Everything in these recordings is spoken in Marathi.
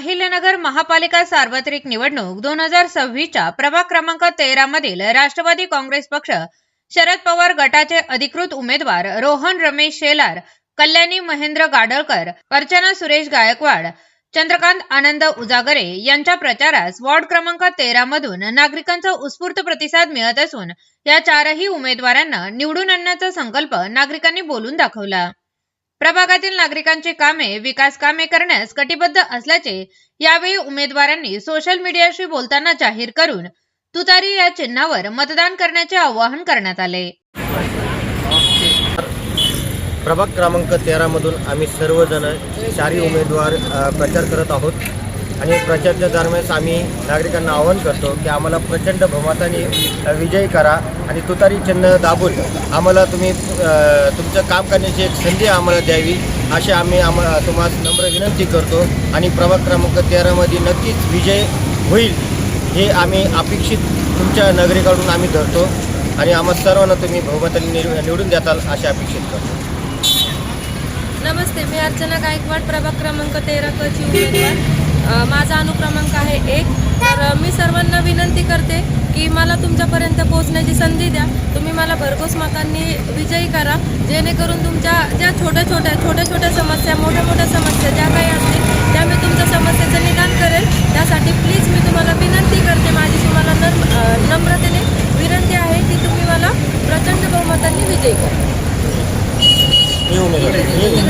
अहिल्यानगर महापालिका सार्वत्रिक निवडणूक दोन हजार सव्वीसच्या प्रभाग क्रमांक तेरा मधील राष्ट्रवादी काँग्रेस पक्ष शरद पवार गटाचे अधिकृत उमेदवार रोहन रमेश शेलार कल्याणी महेंद्र गाडळकर अर्चना सुरेश गायकवाड चंद्रकांत आनंद उजागरे यांच्या प्रचारास वॉर्ड क्रमांक तेरा मधून नागरिकांचा उत्स्फूर्त प्रतिसाद मिळत असून या चारही उमेदवारांना निवडून आणण्याचा संकल्प नागरिकांनी बोलून दाखवला. प्रभागातील नागरिकांची कामे विकास कामे करण्यास कटिबद्ध असल्याचे यावेळी उमेदवारांनी सोशल मीडियाशी बोलताना जाहीर करून तुतारी या चिन्हावर मतदान करण्याचे आवाहन करण्यात आले. प्रभाग क्रमांक तेरामधून आम्ही सर्वजण चारही उमेदवार प्रचार करत आहोत. आणि प्रचंड दरम्यान आम्ही नागरिकांना आवाहन करतो की आम्हाला प्रचंड बहुमताने विजयी करा आणि तुतारी चिन्ह दाबून आम्हाला तुम्ही तुमचं काम करण्याची एक संधी आम्हाला द्यावी अशी आम्ही आम्हाला तुम्हाला नम्र विनंती करतो. आणि प्रभाग क्रमांक तेरामध्ये नक्कीच विजय होईल हे आम्ही अपेक्षित तुमच्या नगरीकडून आम्ही धरतो. आणि आम्हा सर्वांना तुम्ही बहुमताने निवडून देताल अशी अपेक्षित करतो. नमस्ते मी अर्चना गायकवाड प्रभाग क्रमांक तेरा कची उमेदवार. माझा अनुक्रमांक आहे एक. तर मी सर्वांना विनंती करते की मला तुमच्यापर्यंत पोहोचण्याची संधी द्या. तुम्ही मला भरघोस मतांनी विजयी करा. जेणेकरून तुमच्या ज्या छोट्या छोट्या छोट्या छोट्या समस्या मोठ्या मोठ्या समस्या ज्या काही असतील त्या मी तुमच्या समस्येचं निदान करेल. त्यासाठी प्लीज मी तुम्हाला विनंती करते. माझी तुम्हाला नम नम्रतेने विनंती आहे की तुम्ही मला प्रचंड बहुमतांनी विजयी करा मी उमेदवार मी-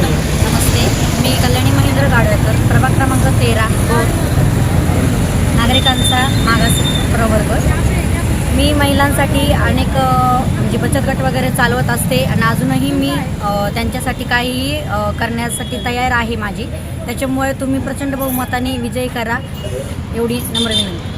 नमस्ते मी कल्याणी महेंद्र गाडवेकर प्रभाग क्रमांक तेरा नागरिकांचा बरोबर मी महिलांसाठी अनेक म्हणजे बचत गट वगैरे चालवत असते आणि अजूनही मी त्यांच्यासाठी काही करण्यासाठी तयार आहे माझी. त्याच्यामुळे तुम्ही प्रचंड बहुमताने विजयी करा. एवढी नम्र विनंती.